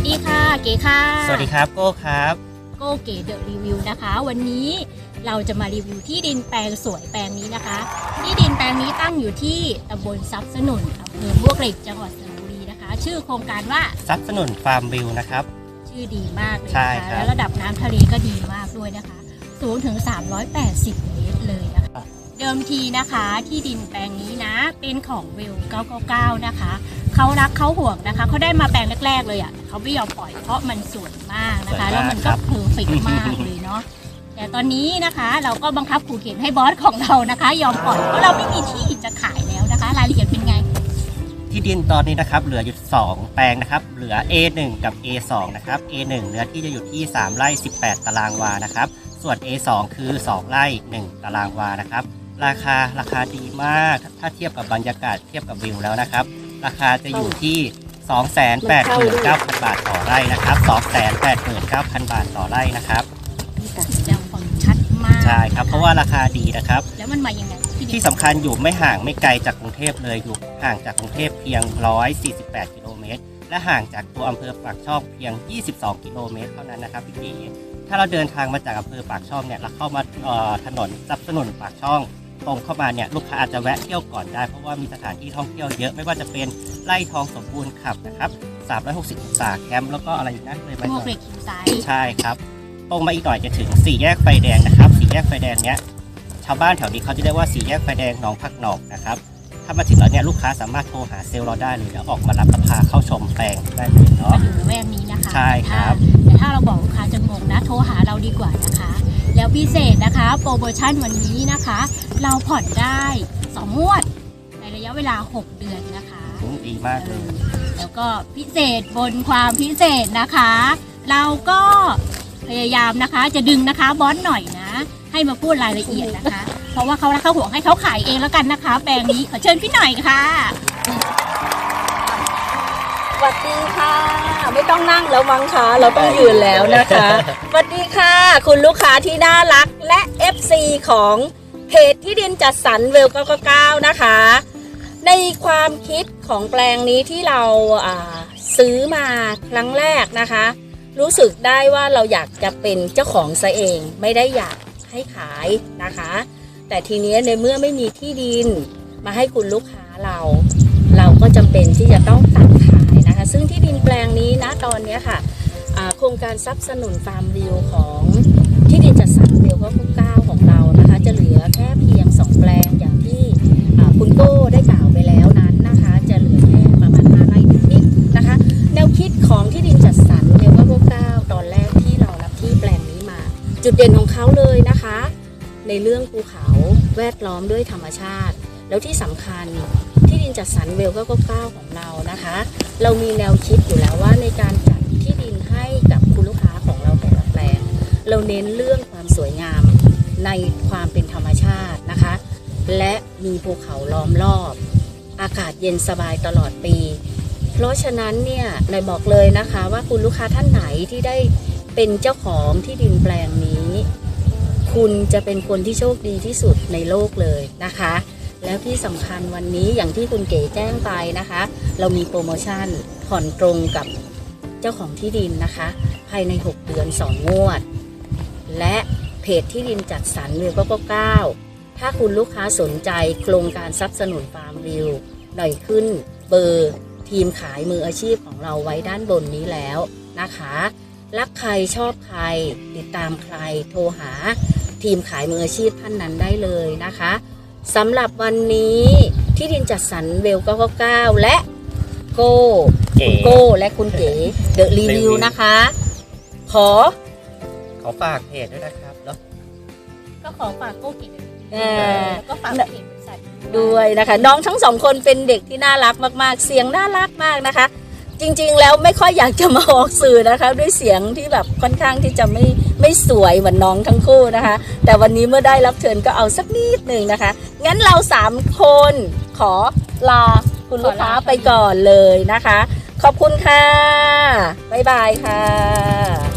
สดีค่ะ เก๋ค่ะ สวัสดีครับโก้ครับ โก้เก๋เดอะรีวิวนะคะ วันนี้เราจะมารีวิวที่ดินแปลงสวยแปลงนี้นะคะ ที่ดินแปลงนี้ตั้งอยู่ที่ตำบลทรัพย์สนุนอำเภอมวกเหล็กจังหวัดสระบุรีนะคะ ชื่อโครงการว่าซับสนุนฟาร์มวิวนะครับ ชื่อดีมากเลยใช่นะครัคะบแล้วระดับน้ำทะเลก็ดีมากด้วยนะคะ สูงถึง 380 เมตรเลยนะคะ เดิมทีนะคะที่ดินแปลงนี้นะเป็นของเวล999 นะคะ เขารักเขาห่วงนะคะเขาได้มาแปลงแรกๆเลยอะ่ะเขาไม่ยอมปล่อยเพราะมันสวยมากนะคะ แล้วมันก็เพอร์เฟกต์มากเลยเนาะแต่ตอนนี้นะคะเราก็บังคับขู่เข็นให้บอสของเรานะคะ ยอมปล่อยเพราะเราไม่มีที่จะขายแล้วนะคะ รายละเอียดเป็นไง ที่ดินตอนนี้นะครับเหลืออยู่ 2 แปลงนะครับเหลือ A1 กับ A2 นะครับ A1 เนื้อที่จะอยู่ที่ 3 ไร่ 18 ตารางวานะครับ ส่วน A2 คือ 2 ไร่ 1 ตารางวานะครับ ราคาราคาดีมากถ้าเทียบกับบรรยากาศเทียบกับวิวแล้วนะครับ ราคาจะอยู่ที่ 289,000 บาทต่อไร่นะครับ 289,000 บาทต่อไร่นะครับจะฟังชัดมากใช่ครับ เพราะว่าราคาดีนะครับ แล้วมันมายังไงที่ดิที่นสำคัญอยู่ไม่ห่างไม่ไกลจากกรุงเทพเลยอยู่ห่างจากกรุงเทพเพียง 148 กิโลเมตร และห่างจากตัวอำเภอปากช่องเพียง 22 กิโลเมตรเท่านั้นนะครับพี่กีถ้าเราเดินทางมาจากอำเภอปากช่องเนี่ยเราเข้ามาเอ่อถนนสนับสนุนปากช่อง ตรงเข้ามาเนี่ยลูกค้าอาจจะแวะเที่ยวก่อนได้ เพราะว่ามีสถานที่ท่องเที่ยวเยอะไม่ว่าจะเป็นไร่ทองสมบูรณ์ขับนะครับ360องศาแคมป์แล้วก็อะไรอีกนะเลยไหมมวกเหล็กคิวซ้ายใช่ครับ ตรงมาอีกหน่อยจะถึงสี่แยกไฟแดงนะครับสี่แยกไฟแดงเนี้ยชาวบ้านแถวนี้เขาจะเรียกว่าสี่แยกไฟแดงหนองผักหนอกนะครับถ้ามาถึงแล้วเนี่ยลูกค้าสามารถโทรหาเซลล์เราได้เลยแล้วออกมารับและพาเข้าชมแปลงได้เลยมาเนาะอยู่ระแวกนี้นะคะใช่ครับ แต่ถ้าเราบอกลูกค้าจะงงนะ โทรหาเราดีกว่านะคะแล้ว พิเศษนะคะ โปรโมชั่นวันนี้นะคะ เราผ่อนได้2งวด ในระยะเวลา 6 เดือนนะคะอืมดีมากเลยแล้วก็พิเศษบนความพิเศษนะคะ เราก็พยายามนะคะจะดึงนะคะบอสหน่อยนะ ให้มาพูดรายละเอียดนะคะ เพราะว่าเขารักเขาห่วงให้เขาขายเองแล้วกันนะคะ แปลงนี้ขอเชิญพี่หน่อยค่ะส วัสดีค่ะ ไม่ต้องนั่งแล้วมั้งคะเราต้องยืนแล้วนะคะสวัสดีค่ะ คุณลูกค้าที่น่ารักและ FC ของเพจที่ดินจัดสรรเวล999นะคะ ในความคิดของแปลงนี้ที่เราอ่าซื้อมาครั้งแรกนะคะ รู้สึกได้ว่าเราอยากจะเป็นเจ้าของซะเองไม่ได้อยากให้ขายนะคะ แต่ทีนี้ในเมื่อไม่มีที่ดินมาให้คุณลูกค้าเรา เราก็จำเป็นที่จะต้องตัดขาย นะคะซึ่งที่ดินแปลงนี้นะตอนนี้ค่ะโครงการสนับสนุนฟาร์มวิวของที่ดินจัดสรรวิวก็คุกเก้าของเรานะคะ จะเหลือแค่เพียงสองแปลงอย่างที่คุณโก้ได้กล่าวไปแล้วนั้นนะคะ จะเหลือแค่ประมาณห้าไร่นิดๆนะคะ แนวคิดของที่ดินจัดสรรวิวก็คุกเก้าตอนแรกที่เรารับที่แปลงนี้มา จุดเด่นของเขาเลยนะคะ ในเรื่องภูเขาแวดล้อมด้วยธรรมชาติ แล้วที่สำคัญที่ดินจัดสรรเวลก็เก้าของเรานะคะ เรามีแนวคิดอยู่แล้วว่าในการจัดที่ดินให้กับคุณลูกค้าของเราแต่ละแปลงเราเน้นเรื่องความสวยงามในความเป็นธรรมชาตินะคะ และมีภูเขาล้อมรอบ อากาศเย็นสบายตลอดปี เพราะฉะนั้นเนี่ยนายบอกเลยนะคะว่าคุณลูกค้าท่านไหนที่ได้เป็นเจ้าของที่ดินแปลงนี้ คุณจะเป็นคนที่โชคดีที่สุดในโลกเลยนะคะ แล้วที่สำคัญวันนี้อย่างที่คุณเก๋แจ้งไปนะคะ เรามีโปรโมชั่นผ่อนตรงกับเจ้าของที่ดินนะคะ ภายใน 6 เดือน 2 งวด และเพจที่ดินจัดสรรวิวก็ก็เก้าถ้าคุณลูกค้าสนใจโครงการสนับสนุนฟาร์มวิวหน่อยขึ้นเบอร์ทีมขายมืออาชีพของเราไว้ด้านบนนี้แล้วนะคะ รักใครชอบใคร ติดตามใครโทรหา ทีมขายมืออาชีพท่านนั้นได้เลยนะคะ สำหรับวันนี้ที่ดินจัดสรรเวล999 และโก้เก๋คุณโก้และคุณเก๋เดอะรีวิวนะคะ ขอ ขอฝากเพจด้วยนะครับแล้วก็ขอฝากโก้เก๋เดอะรีวิวเอ่อแล้วก็ฝากเพจบริษัทด้วยนะคะ น้องทั้งสองคนเป็นเด็กที่น่ารักมาก ๆ เสียงน่ารักมากนะคะ จริง ๆ แล้วไม่ค่อยอยากจะมาออกสื่อนะคะ ด้วยเสียงที่แบบค่อนข้างที่จะไม่ไม่สวยเหมือนน้องทั้งคู่นะคะ แต่วันนี้เมื่อได้รับเชิญก็เอาสักนิดหนึ่งนะคะ งั้นเราสามคนขอลาคุณลูกค้าไปก่อนเลยนะคะ ขอบคุณค่ะ บ๊ายบายค่ะ